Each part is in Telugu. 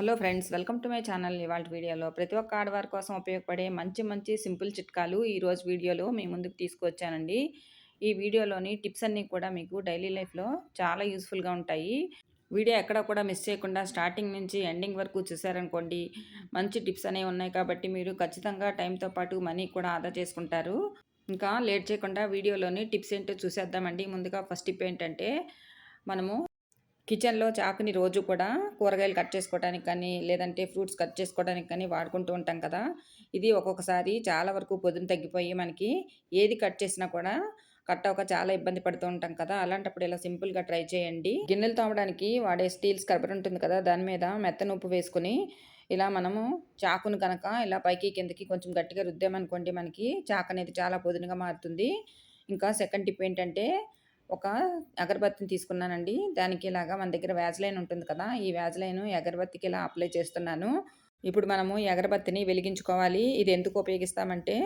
Hello friends welcome to my channel ఇవాళ వీడియోలో. ప్రతి ఒక్క ఆడవారి కోసం ఉపయోగపడే మంచి మంచి సింపుల్ చిట్కాలు ఈరోజు వీడియోలో మీ ముందుకు తీసుకువచ్చానండి ఈ వీడియోలోని టిప్స్ అన్నీ కూడా మీకు డైలీ లైఫ్లో చాలా యూస్ఫుల్గా ఉంటాయి. వీడియో ఎక్కడ కూడా మిస్ చేయకుండా స్టార్టింగ్ నుంచి ఎండింగ్ వరకు చూసారనుకోండి మంచి టిప్స్ అనేవి ఉన్నాయి కాబట్టి మీరు ఖచ్చితంగా టైంతో పాటు మనీ కూడా ఆదా చేసుకుంటారు. ఇంకా లేట్ చేయకుండా వీడియోలోని టిప్స్ ఏంటో చూసేద్దామండి. ముందుగా ఫస్ట్ టిప్ ఏంటంటే మనము కిచెన్లో చాకుని రోజు కూడా కూరగాయలు కట్ చేసుకోవడానికి కానీ లేదంటే ఫ్రూట్స్ కట్ చేసుకోవడానికి కానీ వాడుకుంటూ ఉంటాం కదా. ఇది ఒక్కొక్కసారి చాలా వరకు పొద్దున తగ్గిపోయి మనకి ఏది కట్ చేసినా కూడా కట్ అవ్వక చాలా ఇబ్బంది పడుతూ ఉంటాం కదా. అలాంటప్పుడు ఇలా సింపుల్గా ట్రై చేయండి. గిన్నెలు తోమడానికి వాడే స్టీల్ స్క్రబ్బర్ ఉంటుంది కదా. దాని మీద మెత్తన ఉప్పు వేసుకుని ఇలా మనము చాకును కనుక ఇలా పైకి కిందకి కొంచెం గట్టిగా రుద్దామనుకోండి మనకి చాకు అనేది చాలా పొదునుగా మారుతుంది. ఇంకా సెకండ్ టిప్ ఏంటంటే ఒక అగరబత్తిని తీసుకున్నానండి. దానికి ఇలాగా మన దగ్గర వ్యాజ్లైన్ ఉంటుంది కదా ఈ వ్యాజ్లైన్ అగరబత్తికి ఇలా అప్లై చేస్తున్నాను. ఇప్పుడు మనము ఈ అగరబత్తిని వెలిగించుకోవాలి. ఇది ఎందుకు ఉపయోగిస్తామంటే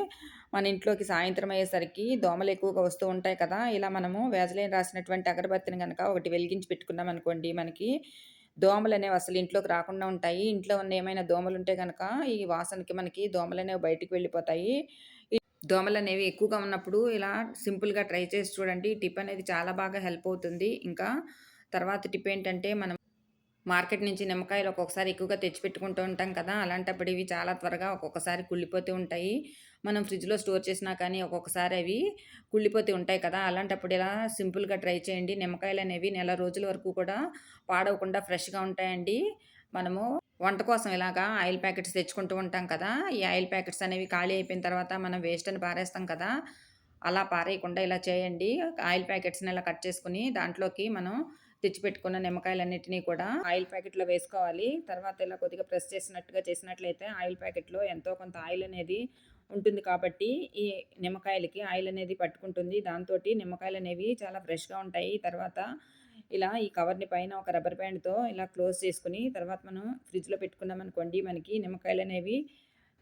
మన ఇంట్లోకి సాయంత్రం అయ్యేసరికి దోమలు ఎక్కువగా వస్తూ ఉంటాయి కదా ఇలా మనము వ్యాజ్లైన్ రాసినటువంటి అగరబత్తిని కనుక ఒకటి వెలిగించి పెట్టుకున్నాం అనుకోండి మనకి దోమలు అనేవి అసలు ఇంట్లోకి రాకుండా ఉంటాయి. ఇంట్లో ఉన్న ఏమైనా దోమలు ఉంటే కనుక ఈ వాసనకి మనకి దోమలు అనేవి బయటికి వెళ్ళిపోతాయి. దోమలు అనేవి ఎక్కువగా ఉన్నప్పుడు ఇలా సింపుల్గా ట్రై చేసి చూడండి. టిప్ అనేది చాలా బాగా హెల్ప్ అవుతుంది. ఇంకా తర్వాత టిప్ ఏంటంటే మనం మార్కెట్ నుంచి నిమ్మకాయలు ఒక్కొక్కసారి ఎక్కువగా తెచ్చిపెట్టుకుంటూ ఉంటాం కదా. అలాంటప్పుడు ఇవి చాలా త్వరగా ఒక్కొక్కసారి కుళ్ళిపోతూ ఉంటాయి. మనం ఫ్రిడ్జ్లో స్టోర్ చేసినా కానీ ఒక్కొక్కసారి అవి కుళ్ళిపోతూ ఉంటాయి కదా. అలాంటప్పుడు ఇలా సింపుల్గా ట్రై చేయండి. నిమ్మకాయలు అనేవి నెల రోజుల వరకు కూడా పాడవకుండా ఫ్రెష్గా ఉంటాయండి. మనము వంట కోసం ఇలాగా ఆయిల్ ప్యాకెట్స్ తెచ్చుకుంటూ ఉంటాం కదా ఈ ఆయిల్ ప్యాకెట్స్ అనేవి ఖాళీ అయిపోయిన తర్వాత మనం వేస్ట్ అని పారేస్తాం కదా అలా పారేయకుండా ఇలా చేయండి. ఆయిల్ ప్యాకెట్స్ని ఇలా కట్ చేసుకుని దాంట్లోకి మనం తెచ్చిపెట్టుకున్న నిమ్మకాయలన్నిటినీ కూడా ఆయిల్ ప్యాకెట్లో వేసుకోవాలి. తర్వాత ఇలా కొద్దిగా ప్రెస్ చేసినట్టుగా చేసినట్లయితే ఆయిల్ ప్యాకెట్లో ఎంతో కొంత ఆయిల్ అనేది ఉంటుంది కాబట్టి ఈ నిమ్మకాయలకి ఆయిల్ అనేది పట్టుకుంటుంది. దాంతో నిమ్మకాయలు అనేవి చాలా ఫ్రెష్గా ఉంటాయి. తర్వాత ఇలా ఈ కవర్ని పైన ఒక రబ్బర్ బ్యాండ్తో ఇలా క్లోజ్ చేసుకుని తర్వాత మనం ఫ్రిడ్జ్లో పెట్టుకున్నాం అనుకోండి మనకి నిమ్మకాయలు అనేవి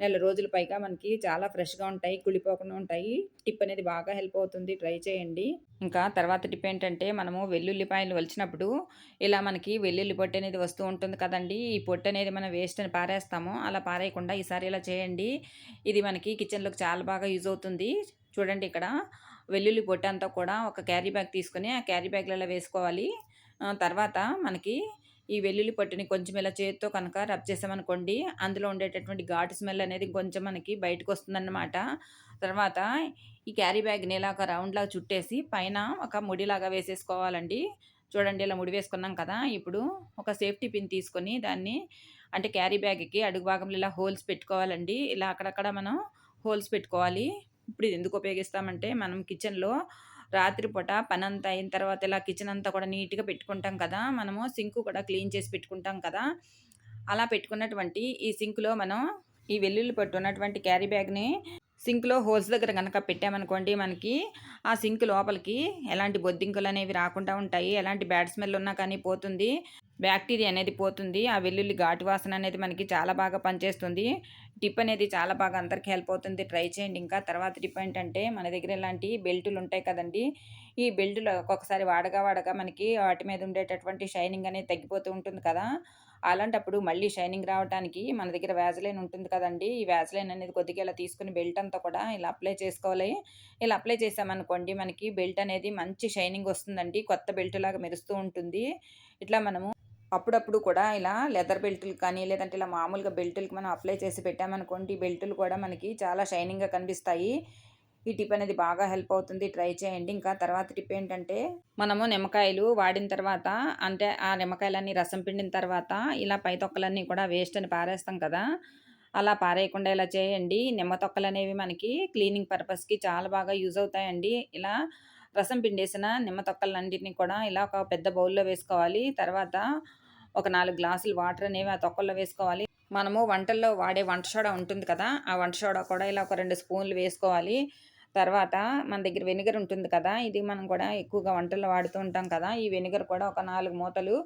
నెల రోజుల పైగా మనకి చాలా ఫ్రెష్గా ఉంటాయి కుళ్ళిపోకుండా ఉంటాయి. టిప్ అనేది బాగా హెల్ప్ అవుతుంది. ట్రై చేయండి. ఇంకా తర్వాత టిప్ ఏంటంటే మనము వెల్లుల్లిపాయలు వలిచినప్పుడు ఇలా మనకి వెల్లుల్లి పొట్టు అనేది వస్తూ ఉంటుంది కదండి. ఈ పొట్టు అనేది మనం వేస్ట్ అని పారేస్తాము. అలా పారేయకుండా ఈసారి ఇలా చేయండి. ఇది మనకి కిచెన్లోకి చాలా బాగా యూజ్ అవుతుంది. చూడండి ఇక్కడ. వెల్లుల్లి పొట్టు అంతా కూడా ఒక క్యారీ బ్యాగ్ తీసుకొని ఆ క్యారీ బ్యాగ్లలో వేసుకోవాలి. తర్వాత మనకి ఈ వెల్లుల్లి పొట్టుని కొంచెం ఇలా చేతితో కనుక రబ్ చేసామనుకోండి అందులో ఉండేటటువంటి ఘాటు స్మెల్ అనేది కొంచెం మనకి బయటకు వస్తుందన్నమాట. తర్వాత ఈ క్యారీ బ్యాగ్ని ఇలా ఒక రౌండ్లాగా చుట్టేసి పైన ఒక ముడిలాగా వేసేసుకోవాలండి. చూడండి ఇలా ముడి వేసుకున్నాం కదా ఇప్పుడు ఒక సేఫ్టీ పిన్ తీసుకొని దాన్ని అంటే క్యారీ బ్యాగ్కి అడుగు భాగంలో ఇలా హోల్స్ పెట్టుకోవాలండి. ఇలా అక్కడక్కడ మనం హోల్స్ పెట్టుకోవాలి. ఇప్పుడు ఇది ఎందుకు ఉపయోగిస్తామంటే మనం కిచెన్లో రాత్రిపూట పని అంతా అయిన తర్వాత ఇలా కిచెన్ అంతా కూడా నీట్గా పెట్టుకుంటాం కదా మనము సింక్ కూడా క్లీన్ చేసి పెట్టుకుంటాం కదా అలా పెట్టుకున్నటువంటి ఈ సింక్లో మనం ఈ వెల్లుల్లి పట్టు ఉన్నటువంటి క్యారీ బ్యాగ్ని సింక్లో హోల్స్ దగ్గర కనుక పెట్టామనుకోండి మనకి ఆ సింక్ లోపలికి ఎలాంటి బొద్దింకులు అనేవి రాకుండా ఉంటాయి ఎలాంటి బ్యాడ్ స్మెల్ ఉన్నా కానీ పోతుంది బ్యాక్టీరియా అనేది పోతుంది ఆ వెల్లుల్లి ఘాటు వాసన అనేది మనకి చాలా బాగా పనిచేస్తుంది. టిప్ అనేది చాలా బాగా అందరికి హెల్ప్ అవుతుంది. ట్రై చేయండి. ఇంకా తర్వాత టిప్ ఏంటంటే మన దగ్గర ఇలాంటి బెల్టులు ఉంటాయి కదండి ఈ బెల్టులు ఒక్కొక్కసారి వాడగా వాడగా మనకి వాటి మీద ఉండేటటువంటి షైనింగ్ అనేది తగ్గిపోతూ ఉంటుంది కదా. అలాంటప్పుడు మళ్ళీ షైనింగ్ రావడానికి మన దగ్గర వ్యాజ్లైన్ ఉంటుంది కదండి. ఈ వ్యాజ్లైన్ అనేది కొద్దిగా ఇలా తీసుకుని బెల్ట్ అంతా కూడా ఇలా అప్లై చేసుకోవాలి. ఇలా అప్లై చేసామనుకోండి మనకి బెల్ట్ అనేది మంచి షైనింగ్ వస్తుందండి. కొత్త బెల్ట్ లాగా మెరుస్తూ ఉంటుంది. ఇట్లా మనము అప్పుడప్పుడు కూడా ఇలా లెదర్ బెల్టులు కానీ లేదంటే ఇలా మామూలుగా బెల్టులకి మనం అప్లై చేసి పెట్టామనుకోండి బెల్టులు కూడా మనకి చాలా షైనింగ్గా కనిపిస్తాయి. ఈ టిప్ అనేది బాగా హెల్ప్ అవుతుంది. ట్రై చేయండి. ఇంకా తర్వాత టిప్ ఏంటంటే మనము నిమ్మకాయలు వాడిన తర్వాత అంటే ఆ నిమ్మకాయలన్నీ రసం పిండిన తర్వాత ఇలా పై తొక్కలన్నీ కూడా వేస్ట్ అని పారేస్తాం కదా. అలా పారేయకుండా ఇలా చేయండి. నిమ్మ తొక్కలు అనేవి మనకి క్లీనింగ్ పర్పస్కి చాలా బాగా యూజ్ అవుతాయండి. ఇలా రసం పిండేసిన నిమ్మ తొక్కలన్నింటినీ కూడా ఇలా ఒక పెద్ద బౌల్లో వేసుకోవాలి. తర్వాత ఒక నాలుగు గ్లాసులు వాటర్ అనేవి ఆ తొక్కల్లో వేసుకోవాలి. మనము వంటల్లో వాడే వంట సోడా ఉంటుంది కదా ఆ వంట సోడా కూడా ఇలా ఒక రెండు స్పూన్లు వేసుకోవాలి. తర్వాత మన దగ్గర వెనిగర్ ఉంటుంది కదా ఇది మనం కూడా ఎక్కువగా వంటల్లో వాడుతూ ఉంటాం కదా ఈ వెనిగర్ కూడా ఒక నాలుగు మూతలు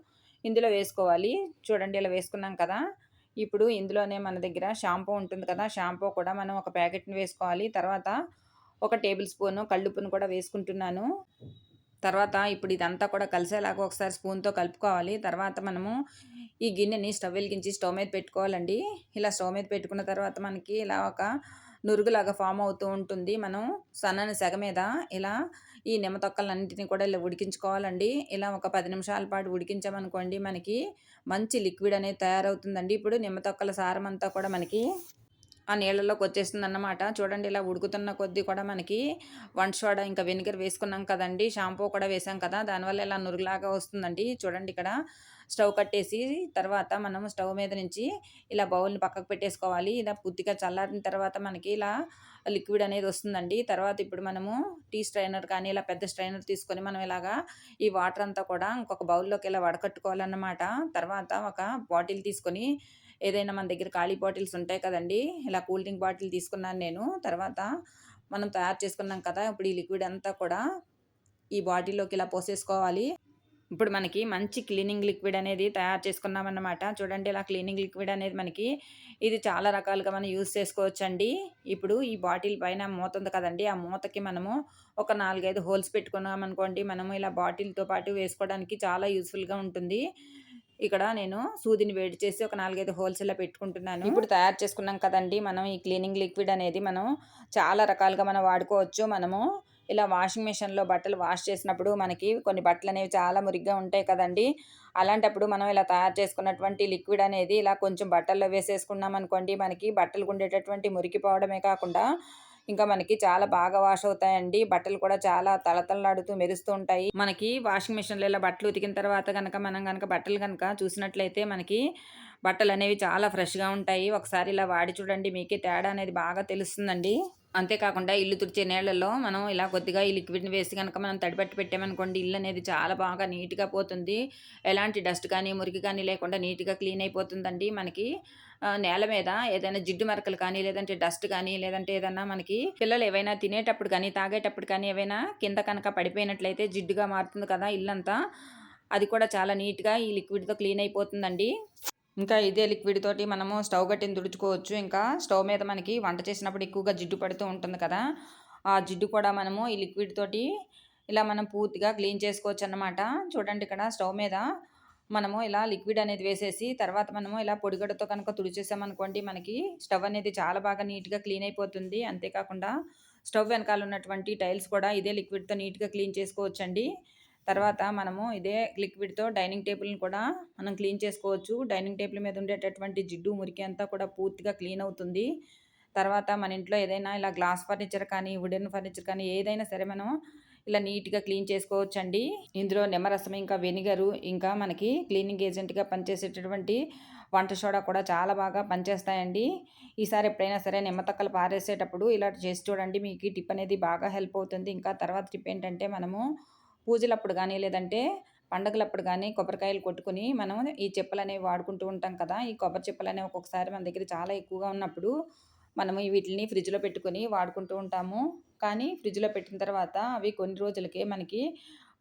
ఇందులో వేసుకోవాలి. చూడండి ఇలా వేసుకున్నాం కదా ఇప్పుడు ఇందులోనే మన దగ్గర షాంపూ ఉంటుంది కదా షాంపూ కూడా మనం ఒక ప్యాకెట్ని వేసుకోవాలి. తర్వాత ఒక టేబుల్ స్పూను కళ్ళుప్పును కూడా వేసుకుంటున్నాను. తర్వాత ఇప్పుడు ఇదంతా కూడా కలిసేలాగా ఒకసారి స్పూన్తో కలుపుకోవాలి. తర్వాత మనము ఈ గిన్నెని స్టవ్ వెలిగించి స్టవ్ మీద పెట్టుకోవాలండి. ఇలా స్టవ్ మీద పెట్టుకున్న తర్వాత మనకి ఇలా ఒక నురుగులాగా ఫామ్ అవుతూ ఉంటుంది. మనం సన్నని సెగ మీద ఇలా ఈ నిమ్మ తొక్కలన్నింటినీ కూడా ఇలా ఉడికించుకోవాలండి. ఇలా ఒక పది నిమిషాల పాటు ఉడికించామనుకోండి మనకి మంచి లిక్విడ్ అనేది తయారవుతుందండి. ఇప్పుడు నిమ్మ తొక్కల సారం అంతా కూడా మనకి ఆ నీళ్ళలోకి వచ్చేస్తుంది అన్నమాట చూడండి ఇలా ఉడుకుతున్న కొద్దీ కూడా మనకి వన్ సోడా ఇంకా వెనిగర్ వేసుకున్నాం కదండి. షాంపూ కూడా వేసాం కదా. దానివల్ల ఇలా నురుగులాగా వస్తుందండి. చూడండి ఇక్కడ స్టవ్ కట్టేసి తర్వాత మనము స్టవ్ మీద నుంచి ఇలా బౌల్ని పక్కకు పెట్టేసుకోవాలి. ఇలా పూర్తిగా చల్లారిన తర్వాత మనకి ఇలా లిక్విడ్ అనేది వస్తుందండి. తర్వాత ఇప్పుడు మనము టీ స్ట్రైనర్ కానీ ఇలా పెద్ద స్ట్రైనర్ తీసుకొని మనం ఇలాగా ఈ వాటర్ అంతా కూడా ఇంకొక బౌల్లోకి ఇలా వడకట్టుకోవాలన్నమాట. తర్వాత ఒక బాటిల్ తీసుకొని ఏదైనా మన దగ్గర ఖాళీ బాటిల్స్ ఉంటాయి కదండి ఇలా కూల్ డ్రింక్ బాటిల్ తీసుకున్నాను నేను. తర్వాత మనం తయారు చేసుకున్నాం కదా ఇప్పుడు ఈ లిక్విడ్ అంతా కూడా ఈ బాటిల్లోకి ఇలా పోసేసుకోవాలి. ఇప్పుడు మనకి మంచి క్లీనింగ్ లిక్విడ్ అనేది తయారు చేసుకున్నామన్నమాట. చూడండి ఇలా క్లీనింగ్ లిక్విడ్ అనేది మనకి ఇది చాలా రకాలుగా మనం యూస్ చేసుకోవచ్చండి. ఇప్పుడు ఈ బాటిల్ పైన మూత ఉంది కదండి ఆ మూతకి మనము ఒక నాలుగైదు హోల్స్ పెట్టుకున్నాం అనుకోండి మనము ఇలా బాటిల్తో పాటు వేసుకోవడానికి చాలా యూస్ఫుల్గా ఉంటుంది. ఇక్కడ నేను సూదిని వేడి చేసి ఒక నాలుగైదు హోల్స్ ఇలా పెట్టుకుంటున్నాను. ఇప్పుడు తయారు చేసుకున్నాం కదండి మనం ఈ క్లీనింగ్ లిక్విడ్ అనేది మనం చాలా రకాలుగా మనం వాడుకోవచ్చు. మనము ఇలా వాషింగ్ మిషన్లో బట్టలు వాష్ చేసినప్పుడు మనకి కొన్ని బట్టలు అనేవి చాలా మురిగ్గా ఉంటాయి కదండి. అలాంటప్పుడు మనం ఇలా తయారు చేసుకున్నటువంటి లిక్విడ్ అనేది ఇలా కొంచెం బట్టల్లో వేసేసుకున్నాం అనుకోండి మనకి బట్టలు ఉండేటటువంటి మురికిపోవడమే కాకుండా ఇంకా మనకి చాలా బాగా వాష్ అవుతాయండి. బట్టలు కూడా చాలా తలతలలాడుతూ మెరుస్తూ ఉంటాయి. మనకి వాషింగ్ మిషన్లో ఇలా బట్టలు ఉతికిన తర్వాత కనుక మనం కనుక బట్టలు కనుక చూసినట్లయితే మనకి బట్టలు అనేవి చాలా ఫ్రెష్గా ఉంటాయి. ఒకసారి ఇలా వాడి చూడండి మీకే తేడా అనేది బాగా తెలుస్తుందండి. అంతేకాకుండా ఇల్లు తుడిచే నీళ్ళల్లో మనం ఇలా కొద్దిగా ఈ లిక్విడ్ని వేసి కనుక మనం తడిపెట్టి పెట్టామనుకోండి ఇల్లు అనేది చాలా బాగా నీట్గా పోతుంది. ఎలాంటి డస్ట్ కానీ మురికి కానీ లేకుండా నీట్గా క్లీన్ అయిపోతుందండి మనకి. నేల మీద ఏదైనా జిడ్డు మరకలు కానీ లేదంటే డస్ట్ కానీ లేదంటే ఏదన్నా మనకి పిల్లలు ఏవైనా తినేటప్పుడు కానీ తాగేటప్పుడు కానీ ఏవైనా కింద కనుక పడిపోయినట్లయితే జిడ్డుగా మారుతుంది కదా ఇల్లంతా. అది కూడా చాలా నీట్గా ఈ లిక్విడ్తో క్లీన్ అయిపోతుందండి. ఇంకా ఇదే లిక్విడ్ తోటి మనము స్టవ్ గట్టిని తుడుచుకోవచ్చు. ఇంకా స్టవ్ మీద మనకి వంట చేసినప్పుడు ఎక్కువగా జిడ్డు పడుతూ ఉంటుంది కదా ఆ జిడ్డు కూడా మనము ఈ లిక్విడ్ తోటి ఇలా మనం పూర్తిగా క్లీన్ చేసుకోవచ్చు అన్నమాట. చూడండి ఇక్కడ స్టవ్ మీద మనము ఇలా లిక్విడ్ అనేది వేసేసి తర్వాత మనము ఇలా పొడిగడతో కనుక తుడిచేసామనుకోండి మనకి స్టవ్ అనేది చాలా బాగా నీట్గా క్లీన్ అయిపోతుంది. అంతేకాకుండా స్టవ్ వెనకాల ఉన్నటువంటి టైల్స్ కూడా ఇదే లిక్విడ్తో నీట్గా క్లీన్ చేసుకోవచ్చండి. తర్వాత మనము ఇదే లిక్విడ్తో డైనింగ్ టేబుల్ని కూడా మనం క్లీన్ చేసుకోవచ్చు. డైనింగ్ టేబుల్ మీద ఉండేటటువంటి జిడ్డు మురికి అంతా కూడా పూర్తిగా క్లీన్ అవుతుంది. తర్వాత మన ఇంట్లో ఏదైనా ఇలా గ్లాస్ ఫర్నిచర్ కానీ వుడెన్ ఫర్నిచర్ కానీ ఏదైనా సరే మనం ఇలా నీట్గా క్లీన్ చేసుకోవచ్చు అండి ఇందులో నిమ్మరసం ఇంకా వెనిగరు ఇంకా మనకి క్లీనింగ్ ఏజెంట్గా పనిచేసేటటువంటి వంట సోడా కూడా చాలా బాగా పనిచేస్తాయండి. ఈసారి ఎప్పుడైనా సరే నిమ్మతక్కలు పారేసేటప్పుడు ఇలా చేసి చూడండి. మీకు టిప్ అనేది బాగా హెల్ప్ అవుతుంది. ఇంకా తర్వాత టిప్ ఏంటంటే మనము పూజలప్పుడు కానీ లేదంటే పండగలప్పుడు కానీ కొబ్బరికాయలు కొట్టుకుని మనం ఈ చెప్పులు అనేవి వాడుకుంటూ ఉంటాం కదా. ఈ కొబ్బరి చెప్పులు అనేవి ఒక్కొక్కసారి మన దగ్గర చాలా ఎక్కువగా ఉన్నప్పుడు మనము వీటిని ఫ్రిడ్జ్లో పెట్టుకొని వాడుకుంటూ ఉంటాము. కానీ ఫ్రిడ్జ్లో పెట్టిన తర్వాత అవి కొన్ని రోజులకే మనకి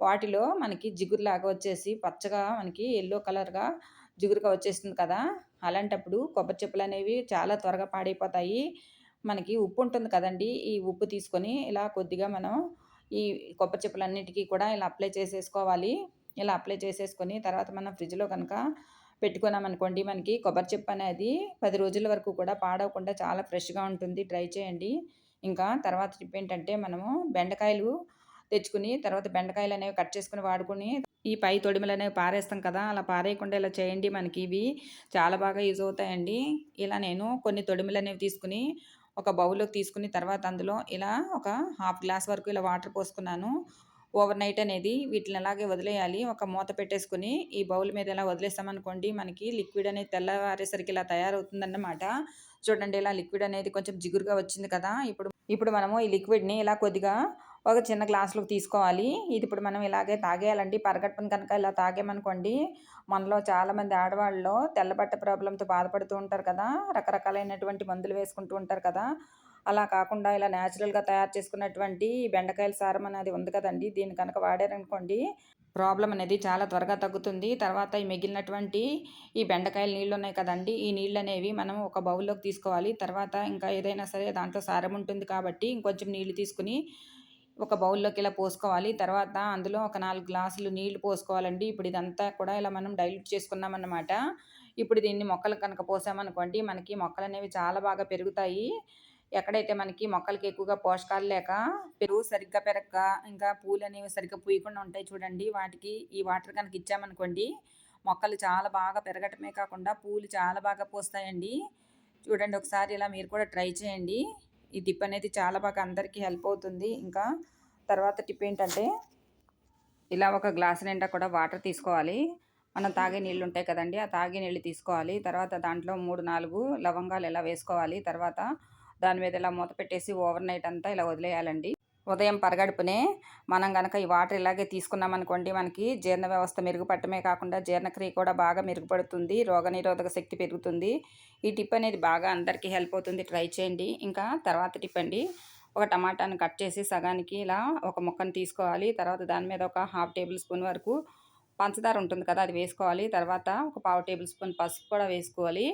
వాటిలో మనకి జిగురులాగా వచ్చేసి పచ్చగా మనకి ఎల్లో కలర్గా జిగురుగా వచ్చేస్తుంది కదా. అలాంటప్పుడు కొబ్బరి చెప్పులు అనేవి చాలా త్వరగా పాడైపోతాయి. మనకి ఉప్పు ఉంటుంది కదండి ఈ ఉప్పు తీసుకొని ఇలా కొద్దిగా మనం ఈ కొబ్బరి చెప్పులన్నిటికీ కూడా ఇలా అప్లై చేసేసుకోవాలి. ఇలా అప్లై చేసేసుకొని తర్వాత మనం ఫ్రిడ్జ్లో కనుక పెట్టుకున్నామనుకోండి మనకి కొబ్బరి చెప్పు అనేది పది రోజుల వరకు కూడా పాడవకుండా చాలా ఫ్రెష్గా ఉంటుంది. ట్రై చేయండి. ఇంకా తర్వాత టిప్ ఏంటంటే మనము బెండకాయలు తెచ్చుకుని తర్వాత బెండకాయలు అనేవి కట్ చేసుకుని వాడుకొని ఈ పై తొడిమలు అనేవి పారేస్తాం కదా అలా పారేయకుండా ఇలా చేయండి మనకి ఇవి. చాలా బాగా యూజ్ అవుతాయండి. ఇలా నేను కొన్ని తొడిమలు అనేవి తీసుకుని ఒక బౌల్లోకి తీసుకుని తర్వాత అందులో ఇలా ఒక హాఫ్ గ్లాస్ వరకు ఇలా వాటర్ పోసుకున్నాను. ఓవర్ నైట్ అనేది వీటిని అలాగే వదిలేయాలి. ఒక మూత పెట్టేసుకుని ఈ బౌల్ మీద ఇలా వదిలేస్తామనుకోండి మనకి లిక్విడ్ అనేది తెల్లవారేసరికి ఇలా తయారవుతుందన్నమాట. చూడండి ఇలా లిక్విడ్ అనేది కొంచెం జిగురుగా వచ్చింది కదా. ఇప్పుడు ఇప్పుడు మనము ఈ లిక్విడ్ని ఇలా కొద్దిగా ఒక చిన్న గ్లాసులోకి తీసుకోవాలి. ఇది ఇప్పుడు మనం ఇలాగే తాగేయాలండి. పరగట్టుని కనుక ఇలా తాగేమనుకోండి మనలో చాలామంది ఆడవాళ్ళు తెల్లబట్ట ప్రాబ్లంతో బాధపడుతూ ఉంటారు కదా. రకరకాలైనటువంటి మందులు వేసుకుంటూ ఉంటారు కదా. అలా కాకుండా ఇలా న్యాచురల్గా తయారు చేసుకున్నటువంటి బెండకాయల సారం అనేది ఉంది కదండి. దీన్ని కనుక వాడారనుకోండి ప్రాబ్లం అనేది చాలా త్వరగా తగ్గుతుంది. తర్వాత ఈ మిగిలినటువంటి ఈ బెండకాయల నీళ్ళు ఉన్నాయి కదండి. ఈ నీళ్ళు అనేవి మనం ఒక బౌల్లోకి తీసుకోవాలి. తర్వాత ఇంకా ఏదైనా సరే దాంట్లో సారం ఉంటుంది కాబట్టి ఇంకొంచెం నీళ్ళు తీసుకుని ఒక బౌల్లోకి ఇలా పోసుకోవాలి. తర్వాత అందులో ఒక నాలుగు గ్లాసులు నీళ్ళు పోసుకోవాలండి. ఇప్పుడు ఇదంతా కూడా ఇలా మనం డైల్యూట్ చేసుకున్నామన్నమాట. ఇప్పుడు దీన్ని మొక్కలు కనుక పోసామనుకోండి మనకి మొక్కలు అనేవి చాలా బాగా పెరుగుతాయి. ఎక్కడైతే మనకి మొక్కలకి ఎక్కువగా పోషకాలు లేక పెరుగు సరిగ్గా పెరగక ఇంకా పూలు అనేవి సరిగ్గా పూయకుండా ఉంటాయి చూడండి. వాటికి ఈ వాటర్ కనుక ఇచ్చామనుకోండి మొక్కలు చాలా బాగా పెరగటమే కాకుండా పూలు చాలా బాగా పూస్తాయండి. చూడండి ఒకసారి ఇలా మీరు కూడా ట్రై చేయండి. ఈ టిప్ అనేది చాలా బాగా అందరికీ హెల్ప్ అవుతుంది. ఇంకా తర్వాత టిప్ ఏంటంటే ఇలా ఒక గ్లాస్ నిండా కూడా వాటర్ తీసుకోవాలి. మనం తాగే నీళ్ళు ఉంటాయి కదండి ఆ తాగే నీళ్ళు తీసుకోవాలి. తర్వాత దాంట్లో మూడు నాలుగు లవంగాలు ఇలా వేసుకోవాలి తర్వాత దాని మీద ఇలా మూత పెట్టేసి ఓవర్ నైట్ అంతా ఇలా వదిలేయాలండి. ఉదయం పరగడుపునే మనం కనుక ఈ వాటర్ ఇలాగే తీసుకున్నామనుకోండి మనకి జీర్ణ వ్యవస్థ మెరుగుపడటమే కాకుండా జీర్ణక్రియ కూడా బాగా మెరుగుపడుతుంది రోగనిరోధక శక్తి పెరుగుతుంది. ఈ టిప్ అనేది బాగా అందరికీ హెల్ప్ అవుతుంది. ట్రై చేయండి. ఇంకా తర్వాత టిప్ అండి. ఒక టమాటాను కట్ చేసి సగానికి ఇలా ఒక ముక్కను తీసుకోవాలి. తర్వాత దాని మీద ఒక హాఫ్ టేబుల్ స్పూన్ వరకు పంచదార ఉంటుంది కదా అది వేసుకోవాలి. తర్వాత ఒక పావు టేబుల్ స్పూన్ పసుపు కూడా వేసుకోవాలి.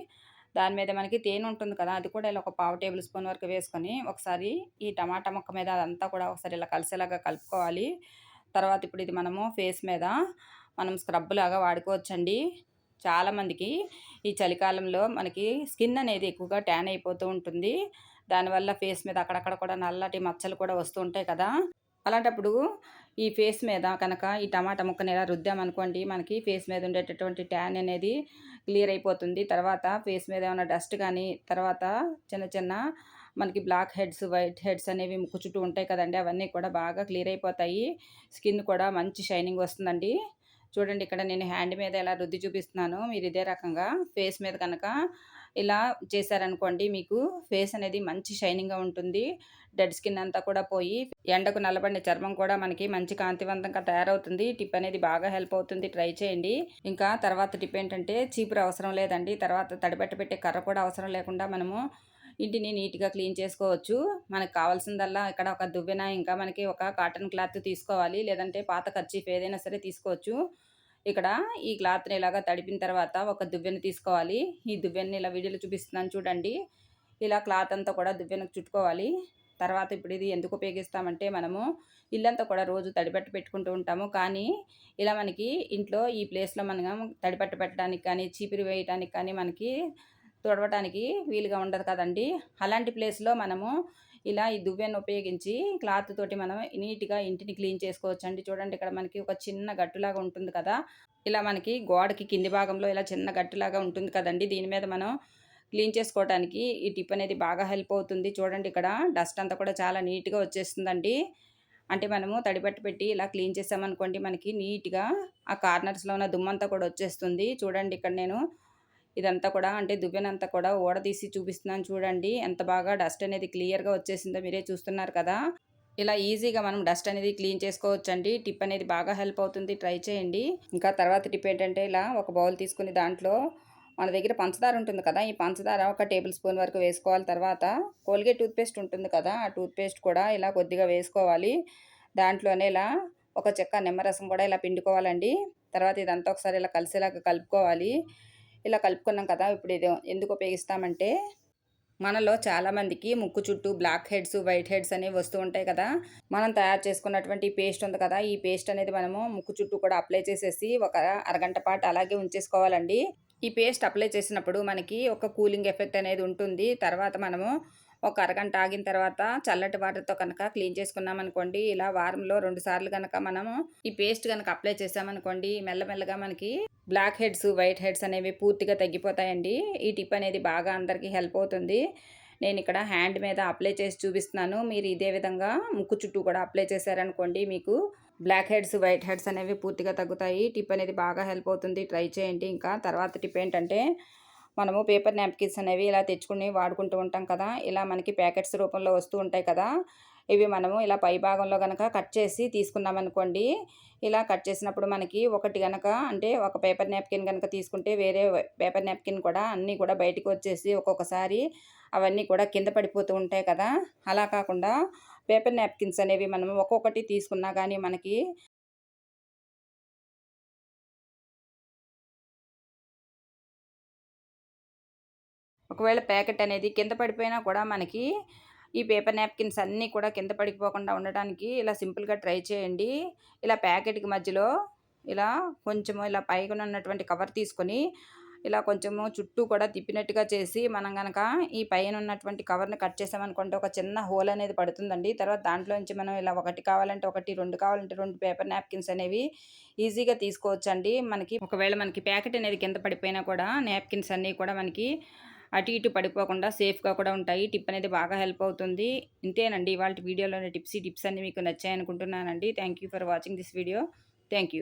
దాని మీద మనకి తేనె ఉంటుంది కదా అది కూడా ఇలా ఒక పావు టేబుల్ స్పూన్ వరకు వేసుకొని ఒకసారి ఈ టమాటా ముక్క మీద అదంతా కూడా ఒకసారి ఇలా కలిసేలాగా కలుపుకోవాలి. తర్వాత ఇప్పుడు ఇది మనము ఫేస్ మీద మనం స్క్రబ్ లాగా వాడుకోవచ్చండి. చాలామందికి ఈ చలికాలంలో మనకి స్కిన్ అనేది ఎక్కువగా ట్యాన్ అయిపోతూ ఉంటుంది. దానివల్ల ఫేస్ మీద అక్కడక్కడ కూడా నల్లటి మచ్చలు కూడా వస్తూ ఉంటాయి కదా. అలాంటప్పుడు ఈ ఫేస్ మీద కనుక ఈ టమాటా ముక్కని ఎలా రుద్దామనుకోండి మనకి ఫేస్ మీద ఉండేటటువంటి ట్యాన్ అనేది క్లియర్ అయిపోతుంది. తర్వాత ఫేస్ మీద ఏమైనా డస్ట్ కానీ తర్వాత చిన్న చిన్న మనకి బ్లాక్ హెడ్స్ వైట్ హెడ్స్ అనేవి ముక్కు చుట్టూ ఉంటాయి కదండి అవన్నీ కూడా బాగా క్లియర్ అయిపోతాయి. స్కిన్ కూడా మంచి షైనింగ్ వస్తుందండి. చూడండి ఇక్కడ నేను హ్యాండ్ మీద ఎలా రుద్ది చూపిస్తున్నాను మీరు ఇదే రకంగా ఫేస్ మీద కనుక ఇలా చేశారనుకోండి మీకు ఫేస్ అనేది మంచి షైనింగ్గా ఉంటుంది. డెడ్ స్కిన్ అంతా కూడా పోయి ఎండకు నల్లబడిన చర్మం కూడా మనకి మంచి కాంతివంతంగా తయారవుతుంది. టిప్ అనేది బాగా హెల్ప్ అవుతుంది. ట్రై చేయండి. ఇంకా తర్వాత టిప్ ఏంటంటే చీపురు అవసరం లేదండి. తర్వాత తడిపెట్ట పెట్టే కర్ర కూడా అవసరం లేకుండా మనము ఇంటిని నీట్గా క్లీన్ చేసుకోవచ్చు. మనకు కావాల్సిందల్లా ఇక్కడ ఒక దువ్వెన ఇంకా మనకి ఒక కాటన్ క్లాత్ తీసుకోవాలి. లేదంటే పాత ఖర్చీఫ్ ఏదైనా సరే తీసుకోవచ్చు. ఇక్కడ ఈ క్లాత్ని ఇలాగా తడిపిన తర్వాత ఒక దువ్వెన తీసుకోవాలి. ఈ దువ్వెన్ని ఇలా వీడియోలో చూపిస్తున్నాను చూడండి. ఇలా క్లాత్ అంతా కూడా దువ్వెనకు చుట్టుకోవాలి. తర్వాత ఇప్పుడు ఇది ఎందుకు ఉపయోగిస్తామంటే మనము ఇల్లంతా కూడా రోజు తడిపెట్ట పెట్టుకుంటూ ఉంటాము. కానీ ఇలా మనకి ఇంట్లో ఈ ప్లేస్లో మనం తడిపెట్ట పెట్టడానికి కానీ చీపిరి వేయడానికి కానీ మనకి తుడవటానికి వీలుగా ఉండదు కదండి. అలాంటి ప్లేస్లో మనము ఇలా ఈ దువ్వెను ఉపయోగించి క్లాత్ తోటి మనం నీట్గా ఇంటిని క్లీన్ చేసుకోవచ్చు అండి చూడండి ఇక్కడ మనకి ఒక చిన్న గట్టులాగా ఉంటుంది కదా. ఇలా మనకి గోడకి కింది భాగంలో ఇలా చిన్న గట్టులాగా ఉంటుంది కదండి. దీని మీద మనం క్లీన్ చేసుకోవడానికి ఈ టిప్ అనేది బాగా హెల్ప్ అవుతుంది. చూడండి ఇక్కడ డస్ట్ అంతా కూడా చాలా నీట్గా వచ్చేస్తుందండి. అంటే మనము తడిపెట్టి పెట్టి ఇలా క్లీన్ చేసామనుకోండి మనకి నీట్గా ఆ కార్నర్స్లో ఉన్న దుమ్మంతా కూడా వచ్చేస్తుంది. చూడండి ఇక్కడ నేను ఇదంతా కూడా అంటే దువ్వెనంతా కూడా ఓడదీసి చూపిస్తున్నాను చూడండి. ఎంత బాగా డస్ట్ అనేది క్లియర్గా వచ్చేసిందో మీరే చూస్తున్నారు కదా. ఇలా ఈజీగా మనం డస్ట్ అనేది క్లీన్ చేసుకోవచ్చండి. టిప్ అనేది బాగా హెల్ప్ అవుతుంది. ట్రై చేయండి. ఇంకా తర్వాత టిప్ ఏంటంటే ఇలా ఒక బౌల్ తీసుకుని దాంట్లో మన దగ్గర పంచదార ఉంటుంది కదా. ఈ పంచదార ఒక టేబుల్ స్పూన్ వరకు వేసుకోవాలి తర్వాత. కోల్గేట్ టూత్పేస్ట్ ఉంటుంది కదా. ఆ టూత్పేస్ట్ కూడా ఇలా కొద్దిగా వేసుకోవాలి. దాంట్లోనే ఇలా ఒక చెక్క నిమ్మరసం కూడా ఇలా పిండుకోవాలండి. తర్వాత ఇదంతా ఒకసారి ఇలా కలిసేలాగా కలుపుకోవాలి. ఇలా కలుపుకున్నాం కదా ఇప్పుడు ఇది ఎందుకు ఉపయోగిస్తామంటే మనలో చాలామందికి ముక్కు చుట్టూ బ్లాక్ హెడ్స్ వైట్ హెడ్స్ అనేవి వస్తూ ఉంటాయి కదా. మనం తయారు చేసుకున్నటువంటి పేస్ట్ ఉంది కదా ఈ పేస్ట్ అనేది మనము ముక్కు చుట్టూ కూడా అప్లై చేసేసి ఒక అరగంట పాటు అలాగే ఉంచేసుకోవాలండి. ఈ పేస్ట్ అప్లై చేసినప్పుడు మనకి ఒక కూలింగ్ ఎఫెక్ట్ అనేది ఉంటుంది. తర్వాత మనము ఒక అరగంట ఆగిన తర్వాత చల్లటి వాటర్తో కనుక క్లీన్ చేసుకున్నాం అనుకోండి ఇలా వారంలో రెండు సార్లు కనుక మనము ఈ పేస్ట్ కనుక అప్లై చేసామనుకోండి మెల్లమెల్లగా మనకి బ్లాక్ హెడ్స్ వైట్ హెడ్స్ అనేవి పూర్తిగా తగ్గిపోతాయండి. ఈ టిప్ అనేది బాగా అందరికీ హెల్ప్ అవుతుంది. నేను ఇక్కడ హ్యాండ్ మీద అప్లై చేసి చూపిస్తున్నాను. మీరు ఇదే విధంగా ముక్కు చుట్టూ కూడా అప్లై చేశారనుకోండి మీకు బ్లాక్ హెడ్స్ వైట్ హెడ్స్ అనేవి పూర్తిగా తగ్గుతాయి. టిప్ అనేది బాగా హెల్ప్ అవుతుంది. ట్రై చేయండి. ఇంకా తర్వాత టిప్ ఏంటంటే మనము పేపర్ నాప్కిన్స్ అనేవి ఇలా తెచ్చుకుని వాడుకుంటూ ఉంటాం కదా. ఇలా మనకి ప్యాకెట్స్ రూపంలో వస్తూ ఉంటాయి కదా. ఇవి మనము ఇలా పై భాగంలో కనుక కట్ చేసి తీసుకున్నామనుకోండి ఇలా కట్ చేసినప్పుడు మనకి ఒకటి కనుక అంటే ఒక పేపర్ నాప్కిన్ కనుక తీసుకుంటే వేరే పేపర్ నాప్కిన్ కూడా అన్నీ కూడా బయటకు వచ్చేసి ఒక్కొక్కసారి అవన్నీ కూడా కింద పడిపోతూ ఉంటాయి కదా. అలా కాకుండా పేపర్ నాప్కిన్స్ అనేవి మనము ఒక్కొక్కటి తీసుకున్నా కానీ మనకి ఒకవేళ ప్యాకెట్ అనేది కింద పడిపోయినా కూడా మనకి ఈ పేపర్ నాప్కిన్స్ అన్నీ కూడా కింద పడిపోకుండా ఉండటానికి ఇలా సింపుల్గా ట్రై చేయండి. ఇలా ప్యాకెట్కి మధ్యలో ఇలా కొంచెము ఇలా పైన ఉన్నటువంటి కవర్ తీసుకొని ఇలా కొంచెము చుట్టూ కూడా తిప్పినట్టుగా చేసి మనం కనుక ఈ పైన ఉన్నటువంటి కవర్ని కట్ చేసామనుకుంటే ఒక చిన్న హోల్ అనేది పడుతుందండి. తర్వాత దాంట్లోంచి మనం ఇలా ఒకటి కావాలంటే ఒకటి రెండు కావాలంటే రెండు పేపర్ నాప్కిన్స్ అనేవి ఈజీగా తీసుకోవచ్చండి. మనకి ఒకవేళ మనకి ప్యాకెట్ అనేది కింద పడిపోయినా కూడా నాప్కిన్స్ అన్నీ కూడా మనకి అటు ఇటు పడిపోకుండా సేఫ్గా కూడా ఉంటాయి. టిప్ అనేది బాగా హెల్ప్ అవుతుంది. ఇంతేనండి. వాళ్ళ వీడియోలోని టిప్స్ ఈ టిప్స్ అన్ని మీకు నచ్చాయనుకుంటున్నానండి. Thank thank for watching this video. Thank